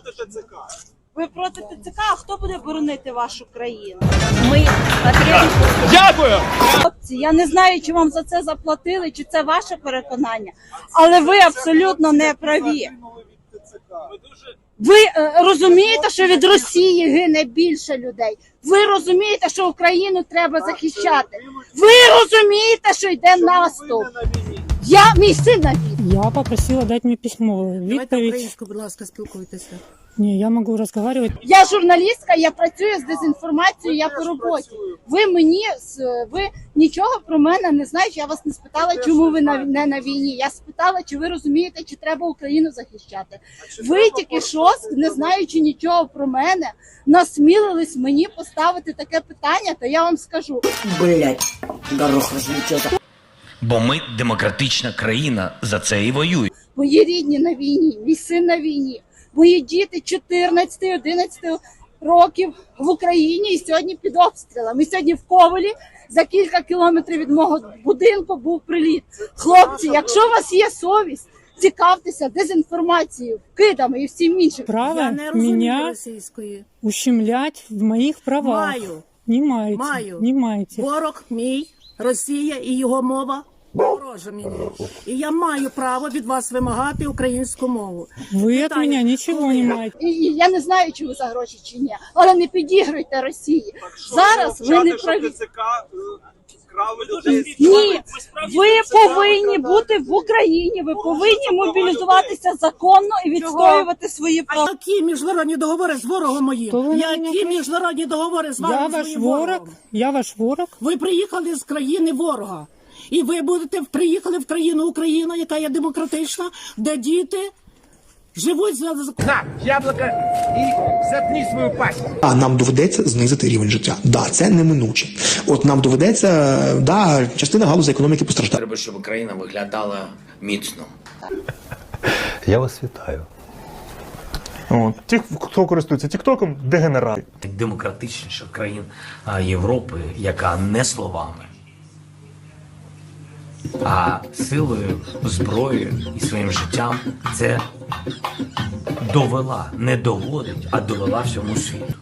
проти ТЦК. Ви проти ТЦК, а хто буде боронити вашу країну? Ми. Дякую! Хлопці, я не знаю, чи вам за це заплатили, чи це ваше переконання, але ви абсолютно не праві. Ви е, розумієте, що від Росії гине більше людей. Ви розумієте, що Україну треба захищати. Ви розумієте, що йде наступ. Я мій син на. Я попросила дать мне письмо. Давайте Відповідь. українською, будь ласка, спілкуйтеся. Ні, я можу розмовляти. Я журналістка, я працюю з дезінформацією, я по роботі. Ви мені з- ви нічого про мене не знаєте. Я вас не спитала, чому ви на не на війні. Я спитала, чи ви розумієте, чи треба Україну захищати. Ви тільки що, не знаючи нічого про мене, насмілились мені поставити таке питання, то я вам скажу. Блять, горох разлетелся. Бо ми демократична країна, за це і воюємо. Мої рідні на війні, мій син на війні, мої діти 14-11 років в Україні і сьогодні під обстрілами. І сьогодні в Ковелі за кілька кілометрів від мого будинку був приліт. Хлопці, якщо у вас є совість, цікавтеся дезінформацією, кидами і всім іншим. Право Я не розумію російської. ущемлять в моих правах. Маю. Не маете. Маю. Не маете. Ворог мій, Росія і його мова ворожа мені. І я маю право від вас вимагати українську мову. Ви від мене нічого не я- І, і я не знаю, чи ви за гроші чи ні, але не підігруйте Росії. Що Зараз ви не праві. Ні, ви повинні бути в Україні. Ви повинні мобілізуватися законно і відстоювати свої А права. які міжнародні договори з ворогом моїм? Які міжнародні договори з Я ваш ворог. Я ваш ворог. Ви приїхали з країни ворога. І ви будете приїхали в країну Україна, яка є демократична, де діти живуть за на яблуко і заткни свою пасть. А нам доведеться знизити рівень життя. Да, це неминуче. От нам доведеться, да, частина галузі економіки постраждає. Треба, щоб Україна виглядала міцно. Я вас вітаю. От. Ті, хто користується Тіктоком, дегенерати. Демократичніша країн Європи, яка не словами, а силою, зброєю і своїм життям це довела, не доводить, а довела всьому світу.